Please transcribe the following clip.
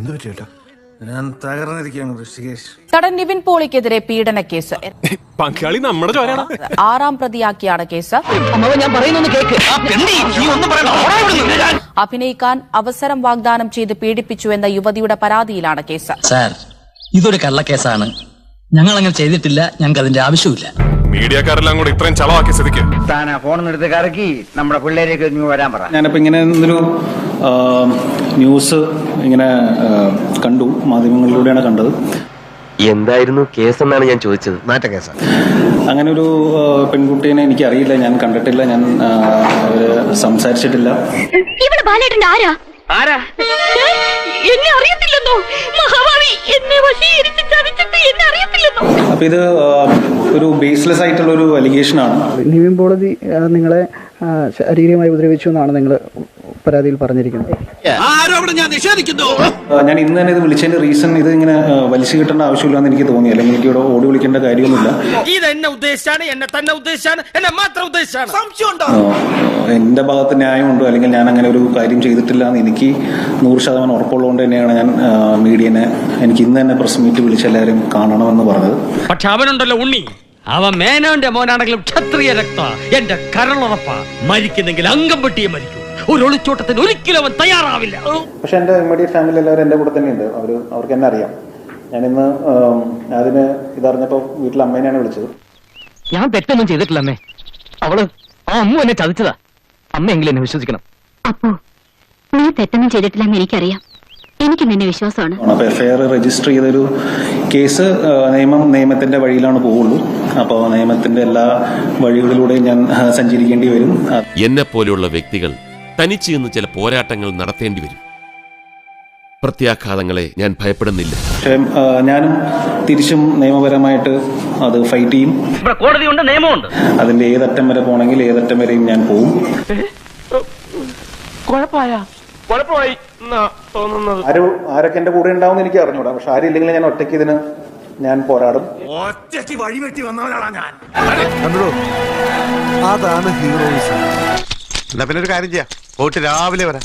എന്ത് പറ്റിയേട്ടാ ഞാൻ തകർന്നിരിക്കുകയാണ് ഋഷികേഷ്. നടൻ നിവിൻ പോളിക്കെതിരെ പീഡന കേസ്. പങ്കാളി നമ്മുടെ ചോരാണ് ആറാം പ്രതിയാക്കിയാണ് കേസ്. അഭിനയിക്കാൻ അവസരം വാഗ്ദാനം ചെയ്ത് പീഡിപ്പിച്ചു എന്ന യുവതിയുടെ പരാതിയിലാണ് കേസ്. സാർ ഇതൊരു കള്ളക്കേസാണ്. ഞങ്ങൾ അങ്ങനെ ചെയ്തിട്ടില്ല. ഞങ്ങൾക്ക് അതിന്റെ ആവശ്യമില്ല മീഡിയക്കാരെല്ലാം കൂടെ ഇത്രയും ചളവാക്കിയ സ്ഥിതിക്ക്. ആ ഫോൺ എടുത്ത് കറക്കി നമ്മുടെ പിള്ളേരേക്ക് വരാൻ പറ. ഞാനിപ്പോ ഇങ്ങനെ ആ, ന്യൂസ് ഇങ്ങനെ കണ്ടു മാധ്യമങ്ങളിലൂടെയാണ് കണ്ടത്. എന്തായിരുന്നു കേസ് എന്നാണ് ഞാൻ ചോദിച്ചത്. നാറ്റ കേസാ. അങ്ങനെ ഒരു പെൺകുട്ടീനെ എനിക്ക് അറിയില്ല ഞാൻ കണ്ടിട്ടില്ല ഞാൻ സംസാരിച്ചിട്ടില്ല. ഇവിടെ ആരാ? ആരാ? എന്നെ അറിയത്തില്ലെന്നോ? മഹാഭാവി എന്നെ വശീകരിച്ച് ചതിച്ചിട്ട് എന്നെ അറിയത്തില്ലെന്നോ? അപ്പോൾ ഇത് ഒരു ബേസ്ലെസ് ആയിട്ടുള്ള ഒരു അലിഗേഷൻ ആണ്. നിവിൻ പോളതി ആ, നിങ്ങളെ ശാരീരികമായി ഉപദ്രവിച്ചു എന്നാണ് നിങ്ങൾ പരാതിയിൽ പറഞ്ഞിരിക്കുന്നത്. ഞാൻ ഇന്ന് തന്നെ ഇത് വിളിച്ചതിന്റെ റീസൺ ഇത് ഇങ്ങനെ വലിച്ചു കിട്ടേണ്ട ആവശ്യമില്ലെന്ന് എനിക്ക് തോന്നി. അല്ലെങ്കിൽ എനിക്ക് ഇവിടെ ഓടി വിളിക്കേണ്ട കാര്യമൊന്നുമില്ല. ഇത് എന്നെ ഉദ്ദേശിച്ചാണ് എന്നെ തന്നെ ഉദ്ദേശിച്ചാണ് എന്നെ മാത്രം ഉദ്ദേശിച്ചാണ്. എന്റെ ഭാഗത്ത് ന്യായമുണ്ടോ? അല്ലെങ്കിൽ ഞാൻ അങ്ങനെ ഒരു കാര്യം ചെയ്തിട്ടില്ല എന്ന് എനിക്ക് നൂറ് ശതമാനം ഉറപ്പുള്ളതുകൊണ്ട് തന്നെയാണ് ഞാൻ മീഡിയനെ എനിക്ക് ഇന്ന് തന്നെ പ്രസ് മീറ്റ് വിളിച്ച് എല്ലാവരും കാണണമെന്ന് പറഞ്ഞത്. പക്ഷെ അവനുണ്ടല്ലോ ഉണ്ണി. അവൻ മേനോന്റെ മോനാണെങ്കിലും ക്ഷത്രിയ രക്ത. എന്റെ കരളുറപ്പ. മരിക്കുന്നെങ്കിൽ അംഗം പെട്ടിയെ മരിക്കൂ. ഒരു ഒളിച്ചോട്ടത്തിന് ഒരിക്കലും അവൻ തയ്യാറാവില്ല. പക്ഷെ എന്റെ ഇമ്മീഡിയറ്റ് ഫാമിലി എല്ലാവരും എന്റെ കൂടെ തന്നെയുണ്ട്. അവർ അവർക്ക് എന്നെ അറിയാം. ഞാനിന്ന് ഇന്ന് അതിന് ഇതറിഞ്ഞപ്പോൾ വീട്ടിൽ അമ്മേനെയാണ് വിളിച്ചത്. ഞാൻ തെറ്റൊന്നും ചെയ്തിട്ടില്ല അമ്മേ. അവൾ ആ അമ്മ എന്നെ ചതിച്ചതാ. അമ്മയെങ്കിലും എന്നെ വിശ്വസിക്കണം. അപ്പോ നീ തെറ്റൊന്നും ചെയ്തിട്ടില്ലെന്ന് എനിക്കറിയാം. എനിക്ക് നിന്നെ വിശ്വാസമാണ്? അപ്പോൾ എഫ് ഐ ആർ രജിസ്റ്റർ ചെയ്തൊരു കേസ് നിയമം നിയമത്തിന്റെ വഴിയിലാണ് പോവുള്ളൂ. അപ്പോൾ നിയമത്തിന്റെ എല്ലാ വഴികളിലൂടെയും ഞാൻ സഞ്ചരിക്കേണ്ടി വരും. എന്നെ പോലെയുള്ള വ്യക്തികൾ തനിച്ച് നിന്ന് ചില പോരാട്ടങ്ങൾ നടത്തേണ്ടി വരും. പ്രത്യാഘാതങ്ങളെ ഞാൻ ഭയപ്പെടുന്നില്ല. പക്ഷേ ഞാനും തിരിച്ചും നിയമപരമായിട്ട് അത് ഫൈറ്റ് ചെയ്യും. ഇവിടെ കോടതിയുണ്ട് നിയമമുണ്ട്. അതിന്റെ ഏതറ്റം വരെ പോകണമെങ്കിൽ ഏതറ്റം വരെയും ഞാൻ പോകും ആരും ആരൊക്കെ എന്റെ കൂടെ ഉണ്ടാവും എനിക്ക് അറിഞ്ഞൂടാ. പക്ഷെ ആരില്ലെങ്കിൽ ഞാൻ ഒറ്റയ്ക്ക് ഇതിന് ഞാൻ പോരാടും. ഒറ്റയ്ക്ക് വഴിവെട്ടി വന്നവനാണ് ഞാൻ. അതാണ് ഹീറോയിസം. എന്നാ പിന്നെ ഒരു കാര്യം ചെയ്യാം. പോയിട്ട് രാവിലെ വരാം.